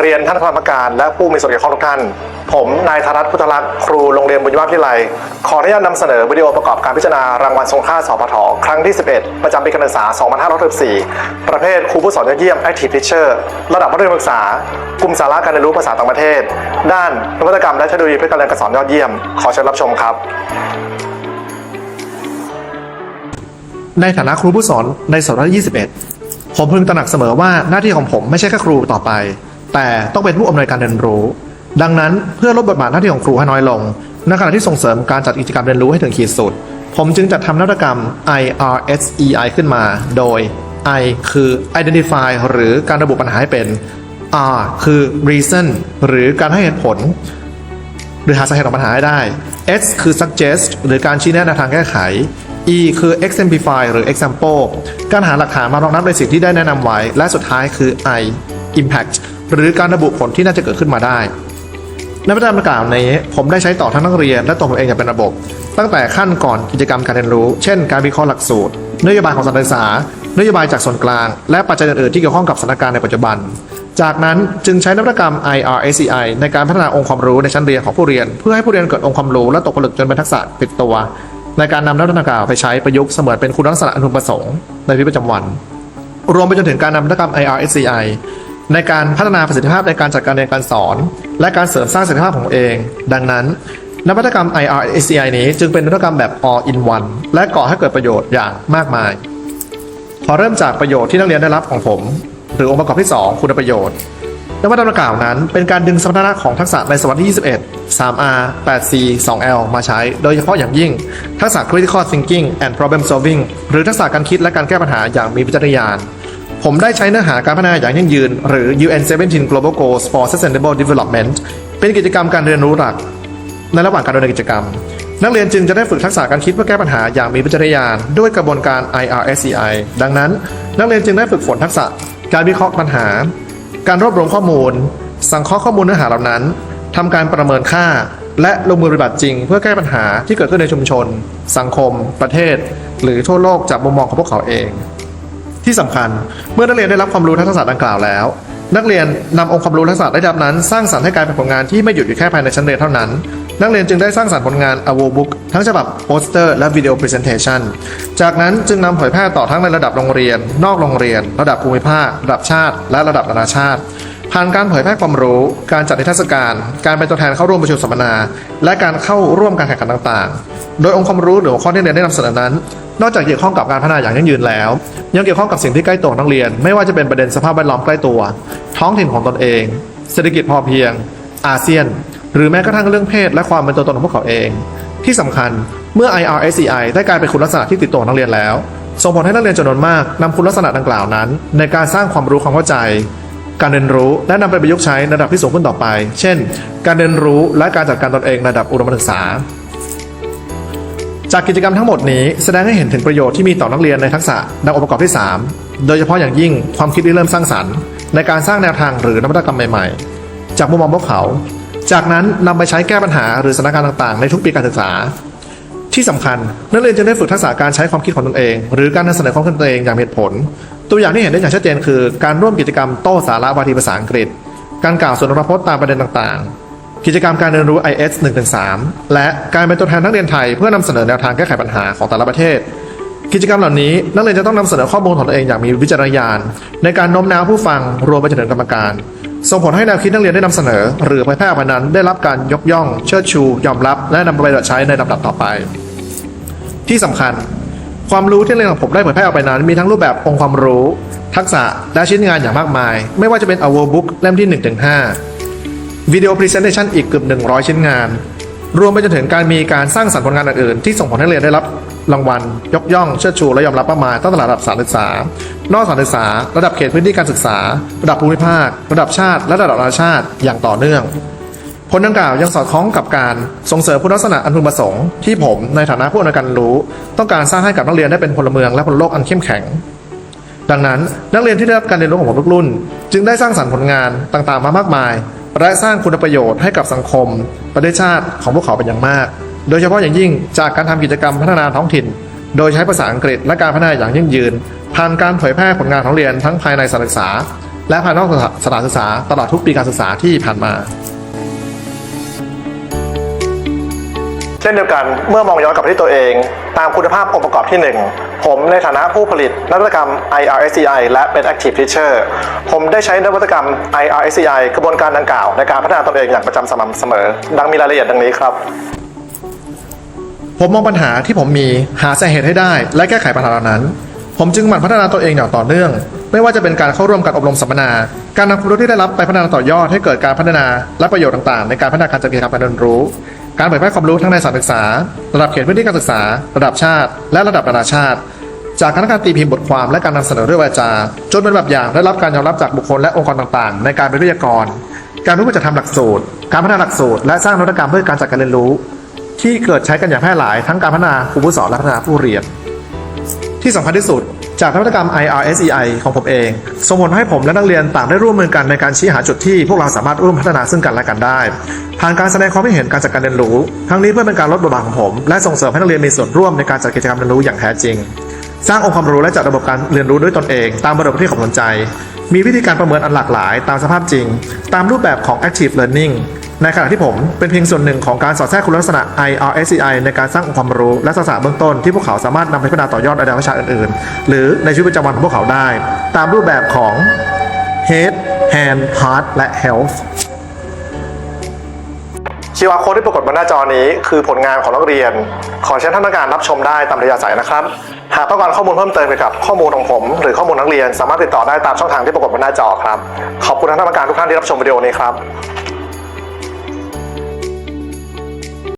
เรียนท่านคณะกรรมการและผู้มีส่วนเกี่ยวข้องทุกท่าน ผมนายธรัตน์พุทธลักษณ์ครูโรงเรียนบุญยภาพที่ไรขออนุญาตนำเสนอวิดีโอประกอบการพิจารณารางวัลทรงค่าสพทครั้งที่ 11 ประจำปีการศึกษา 2564 ประเภทครูผู้สอนยอดเยี่ยม Active Teacher ระดับมัธยมศึกษากลุ่มสาระการเรียนรู้ภาษาต่างประเทศ ด้านนวัตกรรมและเทคโนโลยีเพื่อการเรียนการสอนยอดเยี่ยม ขอเชิญรับชมครับในฐานะครูผู้สอนในศตวรรษที่21 ผมพึงตระหนักเสมอว่าหน้าที่ของผมไม่ใช่แค่ครูต่อไป แต่ต้องเป็นผู้อำนวยการเรียนรู้ ดังนั้นเพื่อลดบทบาทหน้าที่ของครูให้น้อยลงในขณะที่ส่งเสริมการจัดกิจกรรมเรียนรู้ให้ถึงขีดสุด ผมจึงจัดทำนวัตกรรม IRSEI ขึ้นมา โดย I คือ identify หรือการระบุปัญหาให้เป็น R คือ reason หรือการให้เหตุผล หรือหาสาเหตุของปัญหาให้ได้ S คือ suggest หรือการชี้แนะแนวทางแก้ไข E คือ exemplify หรือ example การหาหลักฐานมารองรับในสิ่งที่ได้แนะนำไว้ และสุดท้ายคือ I impact หรือการระบุผลที่น่าจะเกิดขึ้นมาได้ในประการดังกล่าวนี้ผมได้ใช้ต่อทั้งนักเรียนและตัวผมเองอย่างเป็นระบบ ตั้งแต่ขั้นก่อนกิจกรรมการเรียนรู้ เช่น การวิเคราะห์หลักสูตร นโยบายของสถานศึกษานโยบายจากส่วนกลาง และปัจจัยอื่นๆที่เกี่ยวข้องกับสถานการณ์ในปัจจุบัน จากนั้นจึงใช้นวัตกรรม IRACI ในการพัฒนาองค์ความรู้ในชั้นเรียนของผู้เรียน เพื่อให้ผู้เรียนเกิดองค์ความรู้และตกผลึกจนเป็นทักษะติดตัว ในการนำนวัตกรรมไปใช้ประยุกต์เสมือนเป็นคุณลักษณะอนุประสงค์ในชีวิตประจำวัน รวมไปจนถึงการนำนวัตกรรม IRSCI ในการพัฒนาประสิทธิภาพในการจัดการเรียนการสอน และการเสริมสร้างศักยภาพของตัวเอง ดังนั้น นวัตกรรม IRSCI นี้จึงเป็นนวัตกรรมแบบ all in one และก่อให้เกิดประโยชน์อย่างมากมาย พอเริ่มจากประโยชน์ที่นักเรียนได้รับของผม หรือองค์ประกอบที่ 2 คุณประโยชน์นวัตกรรมกล่าวนั้นเป็นการดึงสมรรถนะของทักษะในศตวรรษที่ 21 3R 8C 2L มาใช้ โดยเฉพาะอย่างยิ่ง ทักษะ critical thinking and problem solving หรือทักษะการคิดและการแก้ปัญหาอย่างมีวิจารณญาณ ผมได้ใช้เนื้อหาการพัฒนาอย่างยั่งยืน หรือ UN 17 Global Goals for Sustainable Development เป็นกิจกรรมการเรียนรู้หลัก ในระหว่างการดำเนินกิจกรรม นักเรียนจึงจะได้ฝึกทักษะการคิดเพื่อแก้ปัญหาอย่างมีวิจารณญาณด้วยกระบวนการ IRSCI ดังนั้น นักเรียนจึงได้ฝึกฝนทักษะ การวิเคราะห์ปัญหา การรวบรวมข้อมูล สังเคราะห์ข้อมูลเนื้อหาเหล่านั้นทำการประเมินค่า และลงมือปฏิบัติจริง เพื่อแก้ปัญหาที่เกิดขึ้นในชุมชน สังคม ประเทศ หรือทั่วโลกจากมุมมองของพวกเขาเอง ที่สำคัญ เมื่อนักเรียนได้รับความรู้ทักษะดังกล่าวแล้ว นักเรียนนำองค์ความรู้ทักษะได้รับนั้น สร้างสรรค์ให้กลายเป็นผลงานที่ไม่หยุดอยู่แค่ภายในชั้นเรียนเท่านั้น นักเรียนจึงได้สร้างสรรค์ผลงาน a w o book ทั้งฉบับโปสเตอร์และวิดีโอพรีเซนเทชันจากนั้นจึงนำเผยแพร่ต่อทั้งในระดับโรงเรียน นอกโรงเรียน ระดับภูมิภาค ระดับชาติ และระดับนานาชาติ ผ่านการเผยแพร่ความรู้ การจัดนิทรรศการ การเป็นตัวแทนเข้าร่วมประชุมสัมมนา และการเข้าร่วมการแข่งขันต่างๆ โดยองค์ความรู้หรือหัวข้อที่เรียนได้นำเสนอนั้น นอกจากเกี่ยวข้องกับการพัฒนาอย่างยั่งยืนแล้ว ยังเกี่ยวข้องกับสิ่งที่ใกล้ตัวของนักเรียน ไม่ว่าจะเป็นประเด็นสภาพแวดล้อมใกล้ตัว ท้องถิ่นของตนเอง เศรษฐกิจพอเพียง อาเซียน หรือแม้กระทั่งเรื่องเพศและความเป็นตัวตนของพวกเขาเอง ที่สำคัญเมื่อ IRSCI ได้กลายเป็นคุณลักษณะที่ติดตัวนักเรียนแล้ว ส่งผลให้นักเรียนจำนวนมากนำคุณลักษณะดังกล่าวนั้น ในการสร้างความรู้ความเข้าใจ การเรียนรู้และนำไปประยุกต์ใช้ในระดับที่สูงขึ้นต่อไป เช่น การเรียนรู้และการจัดการตนเองในระดับอุดมศึกษา จากกิจกรรมทั้งหมดนี้แสดงให้เห็นถึงประโยชน์ที่มีต่อนักเรียนในทักษะดังองค์ประกอบที่ 3 โดยเฉพาะอย่างยิ่งความคิดที่เริ่มสร้างสรรค์ ในการสร้างแนวทางหรือนวัตกรรมใหม่ๆ จากมุมมองพวกเขา จากนั้นนำไปใช้แก้ปัญหาหรือสถานการณ์ต่างๆ ในทุกปีการศึกษา ที่สำคัญนักเรียนจะได้ฝึกทักษะการใช้ความคิดของตนเอง หรือการนำเสนอความคิดของตนเองอย่างมีเหตุผล ตัวอย่างที่เห็นได้อย่างชัดเจนคือ การร่วมกิจกรรมโต้สาระวาทีภาษาอังกฤษ การกล่าวสุนทรพจน์ตามประเด็นต่างๆ กิจกรรมการเรียนรู้ IS 1-3 และการเป็นตัวแทนนักเรียนไทย เพื่อนำเสนอแนวทางแก้ไขปัญหาของแต่ละประเทศ กิจกรรมเหล่านี้นักเรียนจะต้องนำเสนอข้อมูลของตัวเองอย่างมีวิจารณญาณ ในการโน้มน้าวผู้ฟังรวมไปจนถึงกรรมการส่งผลให้แนวคิดนักเรียนได้นำเสนอ หรือเผยแพร่ออกไปนั้นได้รับการยกย่อง เชิดชู ยอมรับ และนำไปใช้ในลำดับต่อไป ที่สำคัญ ความรู้ที่เรียนของผมได้เผยแพร่ออกไปนั้น มีทั้งรูปแบบองค์ความรู้ ทักษะและชิ้นงานอย่างมากมาย ไม่ว่าจะเป็น a w o r book เล่มที่1ถึง5วิดีโอพรีเซนเทชันอีกเกือบ 100 ชิ้นงาน รวมไปจนถึงการมีการสร้างสรรค์ผลงานอื่นๆที่ส่งผลให้เรียนได้รับรางวัล ยกย่องเชิดชูและยอมรับมากมายตั้งแต่ระดับสานศึกษานอกสานศึกษา ระดับเขตพื้นที่การศึกษา ระดับภูมิภาค ระดับชาติ และระดับนานาชาติอย่างต่อเนื่อง ผลดังกล่าวยังสอดคล้องกับการส่งเสริมคุณลักษณะอันพึงประสงค์ที่ผมในฐานะผู้อำนวยการรู้ ต้องการสร้างให้กับนักเรียนได้เป็นพลเมืองและพลโลกอันเข้มแข็ง ดังนั้นนักเรียนที่ได้รับการเรียนรู้ของผมทุกรุ่น จึงได้สร้างสรรค์ผลงานต่างๆ มามากมาย และสร้างคุณประโยชน์ให้กับสังคม ประเทศชาติของพวกเขาเป็นอย่างมาก โดยเฉพาะอย่างยิ่งจากการทำกิจกรรมพัฒนาท้องถิ่น โดยใช้ภาษาอังกฤษและการพัฒนาอย่างยั่งยืน ผ่านการเผยแพร่ผลงานของเรียนทั้งภายในสถานศึกษา และภายนอกสถานศึกษาตลอดทุกปีการศึกษาที่ผ่านมา ช่นเดียวกันเมื่อมองย้อนกลับไปที่ตัวเอง ตามคุณภาพองค์ประกอบที่ 1 ผมในฐานะผู้ผลิตนวัตกรรม IRSCI และเป็น Active Teacher ผมได้ใช้นวัตกรรม IRSCI กระบวนการดังกล่าว ในการพัฒนาตนเองอย่างประจำสม่ำเสมอ ดังมีรายละเอียดดังนี้ครับ ผมมองปัญหาที่ผมมีหาสาเหตุให้ได้ และแก้ไขปัญหาเหล่านั้น ผมจึงหมั่นพัฒนาตัวเองอย่างต่อเนื่อง ไม่ว่าจะเป็นการเข้าร่วมการอบรมสัมมนา การนำความรู้ที่ได้รับไปพัฒนาต่อยอดให้เกิดการพัฒนาและประโยชน์ต่างๆ ในการพัฒนาการจัดกิจกรรมการเรียนรู้ การเผยแพร่ความรู้ทั้งในสถานศึกษา ระดับเขตพื้นที่การศึกษา ระดับชาติ และระดับนานาชาติ จากคณะการตีพิมพ์บทความและการนำเสนอด้วยวาจา จนเป็นแบบอย่างได้รับการยอมรับจากบุคคลและองค์กรต่างๆ ในการเป็นวิทยากร การรู้ว่าจะทำหลักสูตร การพัฒนาหลักสูตร และสร้างนวัตกรรมเพื่อการจัดการเรียนรู้ ที่เกิดใช้กันอย่างแพร่หลายทั้งการพัฒนาผู้สอนและพัฒนาผู้เรียน ที่สำคัญที่สุด จากนวัตกรรม IRSEI ของผมเอง ส่งผลให้ผมและนักเรียนต่างได้ร่วมมือกันในการชี้หาจุดที่พวกเราสามารถร่วมพัฒนาซึ่งกันและกันได้ ผ่านการแสดงความคิดเห็นการจัดการเรียนรู้ ทั้งนี้เพื่อเป็นการลดบทบาทของผม และส่งเสริมให้นักเรียนมีส่วนร่วมในการจัดกิจกรรมเรียนรู้อย่างแท้จริง สร้างองค์ความรู้และจัดระบบการเรียนรู้ด้วยตนเอง ตามบริบทที่ผมสนใจ มีวิธีการประเมินอันหลากหลาย ตามสภาพจริง ตามรูปแบบของ active learning ในขณะที่ผมเป็นเพียงส่วนหนึ่งของการสอดแทรกคุณลักษณะ IRSCI ในการสร้างองค์ความรู้และทักษะเบื้องต้นที่พวกเขาสามารถนำไปพัฒนาต่อยอดในด้านวิชาอื่นๆ หรือในชีวิตประจำวันของพวกเขาได้ ตามรูปแบบของ Head Hand Heart และ Health QR code ที่ปรากฏบนหน้าจอนี้คือผลงานของนักเรียน ขอเชิญท่านนักการรับชมได้ตามระยะสายนะครับ หากต้องการข้อมูลเพิ่มเติมเกี่ยวกับข้อมูลของผม หรือข้อมูลนักเรียนสามารถติดต่อได้ตามช่องทางที่ปรากฏบนหน้าจอครับ ขอบคุณท่านนักการทุกท่านที่รับชมวิดีโอนี้ครับ